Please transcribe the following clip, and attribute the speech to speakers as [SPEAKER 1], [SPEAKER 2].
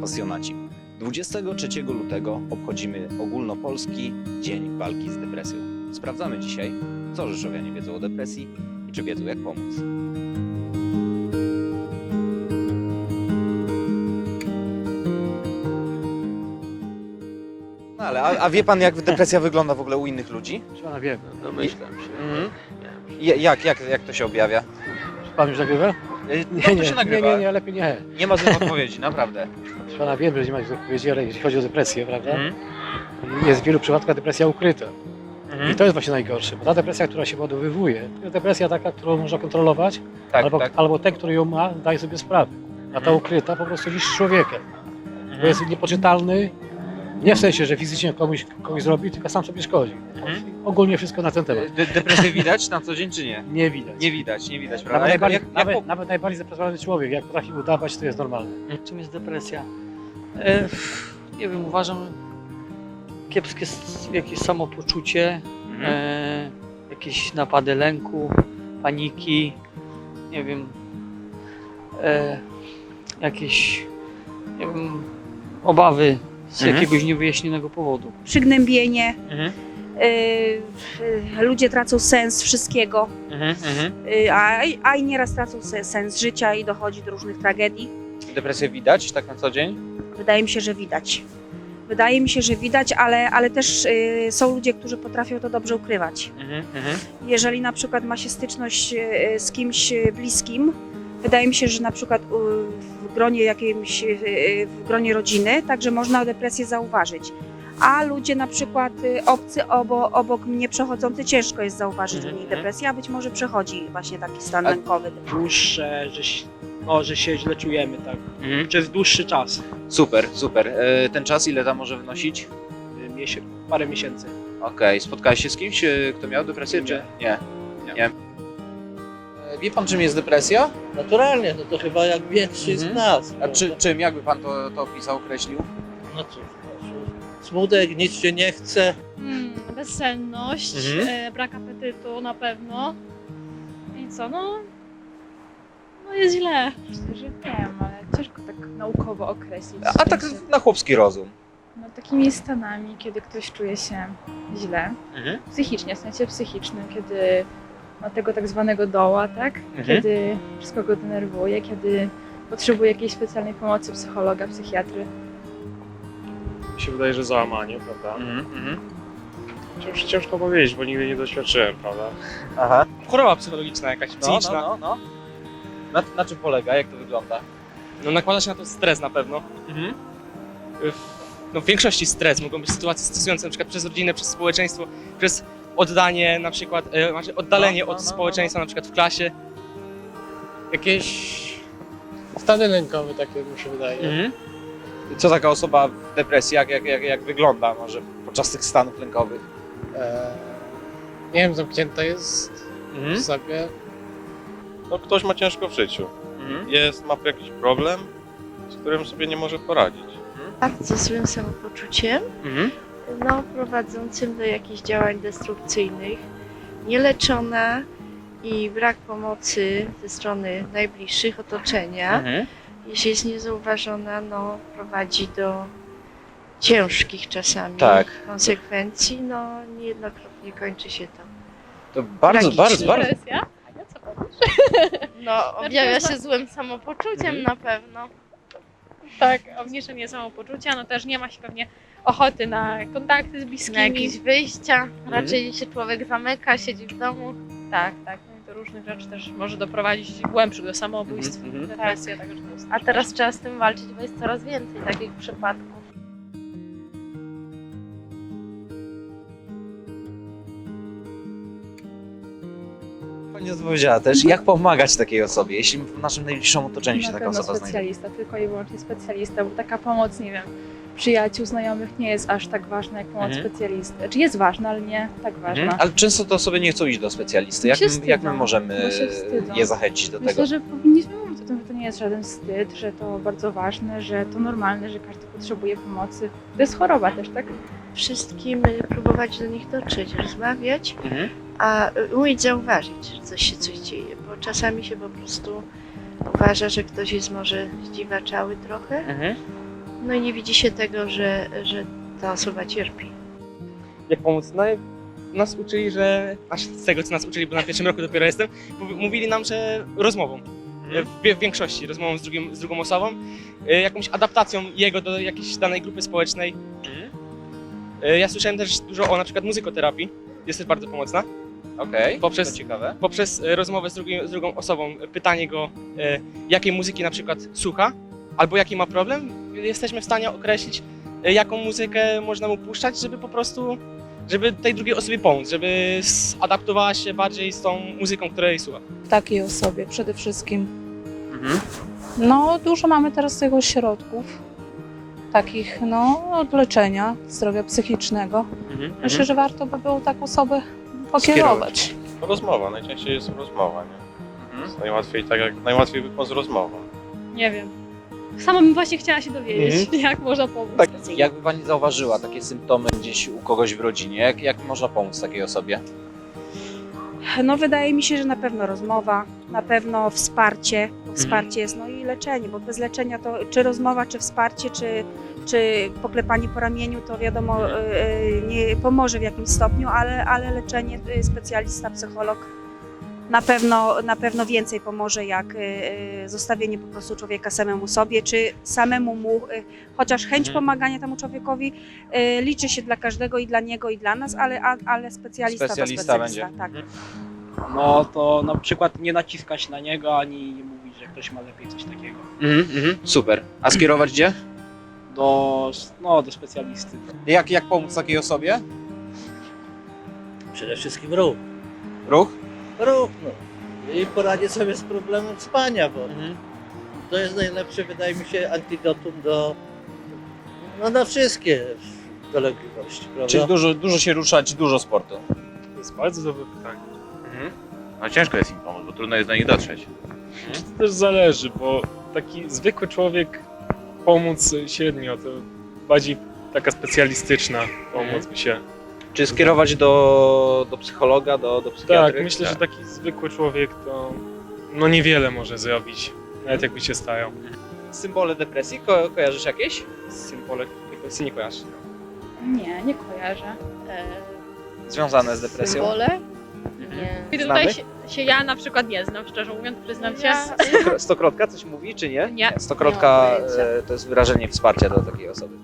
[SPEAKER 1] pasjonaci. 23 lutego obchodzimy ogólnopolski Dzień Walki z Depresją. Sprawdzamy dzisiaj, co rzeszowianie wiedzą o depresji i czy wiedzą jak pomóc. No ale, a, a wie pan jak depresja wygląda w ogóle u innych ludzi?
[SPEAKER 2] Pana wiem?
[SPEAKER 3] Domyślam się.
[SPEAKER 1] Mhm. Jak, jak, jak to się objawia?
[SPEAKER 2] Pan już nagrywa?
[SPEAKER 1] Nie,
[SPEAKER 2] Nie,
[SPEAKER 1] to
[SPEAKER 2] nie,
[SPEAKER 1] się
[SPEAKER 2] nie,
[SPEAKER 1] nagrywa.
[SPEAKER 2] nie, nie, lepiej nie.
[SPEAKER 1] Nie ma złych odpowiedzi, naprawdę.
[SPEAKER 2] Pana wiem, że nie ma odpowiedzi, ale jeśli chodzi o depresję, prawda?
[SPEAKER 1] Mhm.
[SPEAKER 2] Jest w wielu przypadkach depresja ukryta.
[SPEAKER 1] Mhm.
[SPEAKER 2] I to jest właśnie najgorsze, bo ta depresja, która się ładowywuje, to jest depresja taka, którą można kontrolować,
[SPEAKER 1] Tak,
[SPEAKER 2] albo,
[SPEAKER 1] tak.
[SPEAKER 2] albo ten, który ją ma, daje sobie sprawę. A ta
[SPEAKER 1] Mhm.
[SPEAKER 2] ukryta po prostu niszczy człowieka,
[SPEAKER 1] Mhm.
[SPEAKER 2] bo jest niepoczytalny, nie w sensie, że fizycznie komuś, komuś zrobi, tylko sam sobie szkodzi.
[SPEAKER 1] Mhm.
[SPEAKER 2] Ogólnie wszystko na ten temat.
[SPEAKER 1] De- depresję widać na co dzień, czy nie?
[SPEAKER 2] Nie widać.
[SPEAKER 1] Nie widać, nie widać,
[SPEAKER 2] Nawet,
[SPEAKER 1] prawda? Jak,
[SPEAKER 2] najbardziej,
[SPEAKER 1] jak, jak,
[SPEAKER 2] nawet,
[SPEAKER 1] po-
[SPEAKER 2] nawet najbardziej zdepresowany człowiek, jak potrafi udawać, to jest normalne.
[SPEAKER 3] Czym jest depresja? E, nie wiem, uważam kiepskie jakieś samopoczucie,
[SPEAKER 1] Mhm.
[SPEAKER 3] e, jakieś napady lęku, paniki, nie wiem, e, jakieś nie wiem, obawy z
[SPEAKER 1] Mhm.
[SPEAKER 3] jakiegoś niewyjaśnionego powodu.
[SPEAKER 4] przygnębienie,
[SPEAKER 1] Mhm.
[SPEAKER 4] y, y, ludzie tracą sens wszystkiego,
[SPEAKER 1] Mhm. Mhm.
[SPEAKER 4] y, a, a i nieraz tracą se- sens życia i dochodzi do różnych tragedii.
[SPEAKER 1] Depresję widać tak na co dzień?
[SPEAKER 4] Wydaje mi się, że widać. Wydaje mi się, że widać, ale, ale też y, są ludzie, którzy potrafią to dobrze ukrywać.
[SPEAKER 1] Mhm. Mhm.
[SPEAKER 4] Jeżeli na przykład ma się styczność y, z kimś y, bliskim, wydaje mi się, że na przykład y, w gronie jakimś, y, w gronie rodziny, także można depresję zauważyć. A ludzie na przykład y, obcy obo, obok mnie przechodzący ciężko jest zauważyć u
[SPEAKER 1] Mhm,
[SPEAKER 4] nich
[SPEAKER 1] mhm.
[SPEAKER 4] depresję, a być może przechodzi właśnie taki stan
[SPEAKER 1] A-
[SPEAKER 4] lękowy.
[SPEAKER 5] dłuższe, że, się- no, że się źle czujemy, tak.
[SPEAKER 1] Mhm.
[SPEAKER 5] Przez dłuższy czas,
[SPEAKER 1] Super, super. E, ten czas ile tam może wynosić?
[SPEAKER 5] y, miesię, parę miesięcy.
[SPEAKER 1] Okej, spotkałeś się z kimś, e, kto miał depresję, czy nie?
[SPEAKER 5] Nie.
[SPEAKER 1] Nie. Wie pan czym jest depresja?
[SPEAKER 6] Naturalnie, no to chyba jak większość
[SPEAKER 1] Mhm.
[SPEAKER 6] z nas.
[SPEAKER 1] A czy, czym, jakby pan to, to opisał, określił?
[SPEAKER 6] No cóż, no cóż, smutek, nic się nie chce.
[SPEAKER 7] Hmm, bezsenność,
[SPEAKER 1] Mhm.
[SPEAKER 7] e, brak apetytu na pewno. I co, no... No jest źle.
[SPEAKER 8] Szczerze wiem, ale ciężko tak naukowo określić.
[SPEAKER 1] A, a tak na chłopski rozum.
[SPEAKER 8] No, takimi stanami, kiedy ktoś czuje się źle,
[SPEAKER 1] Mhm.
[SPEAKER 8] psychicznie, w sensie psychicznym, kiedy ma tego tak zwanego doła, tak?
[SPEAKER 1] Mhm.
[SPEAKER 8] Kiedy wszystko go denerwuje, kiedy potrzebuje jakiejś specjalnej pomocy psychologa, psychiatry.
[SPEAKER 9] Mi się wydaje, że załamanie, prawda?
[SPEAKER 1] Mhm. Mhm.
[SPEAKER 9] Cięż, ciężko powiedzieć, bo nigdy nie doświadczyłem, prawda?
[SPEAKER 1] Aha.
[SPEAKER 5] Choroba psychologiczna jakaś,
[SPEAKER 1] No,
[SPEAKER 5] psychiczna.
[SPEAKER 1] no, no, no. Na, na czym polega? Jak to wygląda?
[SPEAKER 5] No nakłada się na to stres na pewno.
[SPEAKER 1] Mhm.
[SPEAKER 5] W- No w większości stres. Mogą być sytuacje stresujące na przykład przez rodzinę, przez społeczeństwo, przez oddanie na przykład, e, znaczy oddalenie
[SPEAKER 1] No, no,
[SPEAKER 5] od
[SPEAKER 1] no, no,
[SPEAKER 5] społeczeństwa na przykład w klasie.
[SPEAKER 10] Jakieś stany lękowe takie mi się wydaje.
[SPEAKER 1] Mhm. Co taka osoba w depresji, jak, jak, jak, jak wygląda może podczas tych stanów lękowych?
[SPEAKER 10] E, nie wiem, zamknięta jest
[SPEAKER 1] Mhm.
[SPEAKER 10] w sobie.
[SPEAKER 9] No ktoś ma ciężko w życiu.
[SPEAKER 1] Mhm.
[SPEAKER 9] Jest, ma jakiś problem, z którym sobie nie może poradzić.
[SPEAKER 11] bardzo złym samopoczuciem,
[SPEAKER 1] Mhm.
[SPEAKER 11] No, prowadzącym do jakichś działań destrukcyjnych, nieleczona i brak pomocy ze strony najbliższych otoczenia,
[SPEAKER 1] Mhm.
[SPEAKER 11] jeśli jest niezauważona, no, prowadzi do ciężkich czasami
[SPEAKER 1] Tak.
[SPEAKER 11] konsekwencji, no niejednokrotnie kończy się to.
[SPEAKER 1] To bardzo, bardzo, bardzo.
[SPEAKER 7] Depresja? Ania, co powiesz?
[SPEAKER 11] No,
[SPEAKER 7] objawia się
[SPEAKER 11] złym samopoczuciem
[SPEAKER 1] Mhm.
[SPEAKER 11] na pewno.
[SPEAKER 7] Tak, obniżenie samopoczucia, no też nie ma się pewnie ochoty na kontakty z bliskimi.
[SPEAKER 11] Na jakieś wyjścia,
[SPEAKER 1] raczej
[SPEAKER 11] się człowiek zamyka, siedzi w domu.
[SPEAKER 7] Tak, tak. No i do różnych rzeczy też może doprowadzić głębszych do samobójstw.
[SPEAKER 1] Mhm, mhm.
[SPEAKER 7] Także to jest
[SPEAKER 11] A teraz trzeba z tym walczyć, bo jest coraz więcej takich przypadków.
[SPEAKER 1] Pani odpowiedziała też, jak pomagać takiej osobie, jeśli w naszym najbliższym otoczeniu się taka osoba znajduje?
[SPEAKER 8] specjalista, tylko i wyłącznie specjalista, bo taka pomoc, nie wiem, przyjaciół, znajomych nie jest aż tak ważna jak pomoc
[SPEAKER 1] Mhm.
[SPEAKER 8] specjalisty. Czy jest ważna, ale nie tak ważna.
[SPEAKER 1] Mhm. Ale często te osoby nie chcą iść do specjalisty. Jak,
[SPEAKER 8] Się
[SPEAKER 1] my- jak my
[SPEAKER 8] wstydzą,
[SPEAKER 1] możemy
[SPEAKER 8] bo się wstydzą.
[SPEAKER 1] je zachęcić do
[SPEAKER 8] Myślę,
[SPEAKER 1] tego?
[SPEAKER 8] że powinniśmy mówić o tym, że to nie jest żaden wstyd, że to bardzo ważne, że to normalne, że każdy potrzebuje pomocy. To jest choroba też, tak?
[SPEAKER 11] Wszystkim y, próbować do nich dotrzeć, rozmawiać,
[SPEAKER 1] Mhm.
[SPEAKER 11] A umieć zauważyć, że coś się coś dzieje, bo czasami się po prostu uważa, że ktoś jest może zdziwaczały trochę,
[SPEAKER 1] Mhm.
[SPEAKER 11] No i nie widzi się tego, że, że ta osoba cierpi.
[SPEAKER 5] Jak pomóc? No, nas uczyli, że, aż z tego co nas uczyli, bo na pierwszym roku dopiero jestem, mów- mówili nam, że rozmową. W, w większości rozmową z, drugim, z drugą osobą, e, jakąś adaptacją jego do jakiejś danej grupy społecznej. E, Ja słyszałem też dużo o na przykład muzykoterapii, jest też bardzo pomocna.
[SPEAKER 1] Okej,
[SPEAKER 5] Poprzez-
[SPEAKER 1] to ciekawe.
[SPEAKER 5] Poprzez e, rozmowę z, drugim, z drugą osobą, e, pytanie go, e, jakiej muzyki na przykład słucha, albo jaki ma problem, jesteśmy w stanie określić, e, jaką muzykę można mu puszczać, żeby po prostu, żeby tej drugiej osobie pomóc, żeby adaptowała się bardziej z tą muzyką, której słucha.
[SPEAKER 8] Takiej osobie przede wszystkim.
[SPEAKER 1] Mhm.
[SPEAKER 8] No, dużo mamy teraz tego środków, takich, no, od leczenia zdrowia psychicznego.
[SPEAKER 1] Mhm.
[SPEAKER 8] Myślę, że warto by było taką osobę pokierować.
[SPEAKER 9] Rozmowa, najczęściej jest rozmowa, nie?
[SPEAKER 1] Mhm.
[SPEAKER 9] Jest najłatwiej, tak jak najłatwiej by było z rozmową.
[SPEAKER 7] Nie wiem. Sama bym właśnie chciała się dowiedzieć,
[SPEAKER 1] Mhm.
[SPEAKER 7] jak można pomóc.
[SPEAKER 1] Tak, jakby Pani zauważyła takie symptomy gdzieś u kogoś w rodzinie, jak, jak można pomóc takiej osobie?
[SPEAKER 4] No wydaje mi się, że na pewno rozmowa, na pewno wsparcie, bo wsparcie jest, no i leczenie, bo bez leczenia to czy rozmowa, czy wsparcie, czy, czy poklepanie po ramieniu, to wiadomo y, y, nie pomoże w jakimś stopniu, ale, ale leczenie, y, specjalista, psycholog na pewno, na pewno więcej pomoże, jak zostawienie po prostu człowieka samemu sobie, czy samemu mu, chociaż chęć
[SPEAKER 1] Mhm.
[SPEAKER 4] pomagania temu człowiekowi liczy się dla każdego i dla niego i dla nas, ale, ale specjalista,
[SPEAKER 1] Specjalista
[SPEAKER 4] to specjalista,
[SPEAKER 1] będzie.
[SPEAKER 4] tak.
[SPEAKER 2] No to na przykład nie naciskać na niego, ani nie mówić, że ktoś ma lepiej coś takiego.
[SPEAKER 1] Mhm, mhm. Super. A skierować gdzie?
[SPEAKER 2] Do, no, do specjalisty.
[SPEAKER 1] Jak, jak pomóc takiej osobie?
[SPEAKER 6] Przede wszystkim ruch.
[SPEAKER 1] Ruch?
[SPEAKER 6] Ruch, no. I poradzić sobie z problemem spania, bo to jest najlepsze, wydaje mi się, antidotum do, no, na wszystkie dolegliwości, prawda?
[SPEAKER 1] Czyli dużo, dużo się ruszać, dużo sportu.
[SPEAKER 10] To jest bardzo dobre pytanie.
[SPEAKER 9] No ciężko jest im pomóc, bo trudno jest do nich dotrzeć.
[SPEAKER 10] To też zależy, bo taki zwykły człowiek pomóc średnio, to bardziej taka specjalistyczna pomoc by się.
[SPEAKER 1] Czy skierować do, do psychologa, do, do psychiatry?
[SPEAKER 10] Tak, myślę, że taki zwykły człowiek to no niewiele może zrobić, nawet jakby się starał.
[SPEAKER 1] Symbole depresji ko kojarzysz jakieś?
[SPEAKER 5] Symbole depresji nie kojarzy.
[SPEAKER 8] Nie, nie kojarzę.
[SPEAKER 1] Związane z depresją?
[SPEAKER 11] Symbole? Nie.
[SPEAKER 7] I
[SPEAKER 1] Znamy?
[SPEAKER 7] się, się ja na przykład nie znam, szczerze mówiąc, przyznam się.
[SPEAKER 1] Stokro- Stokrotka coś mówi, czy nie?
[SPEAKER 7] Nie.
[SPEAKER 1] Stokrotka
[SPEAKER 11] Nie mam pojęcia.
[SPEAKER 1] e, to jest wyrażenie wsparcia dla takiej osoby.